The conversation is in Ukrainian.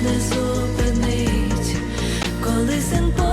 не зупинить, коли син.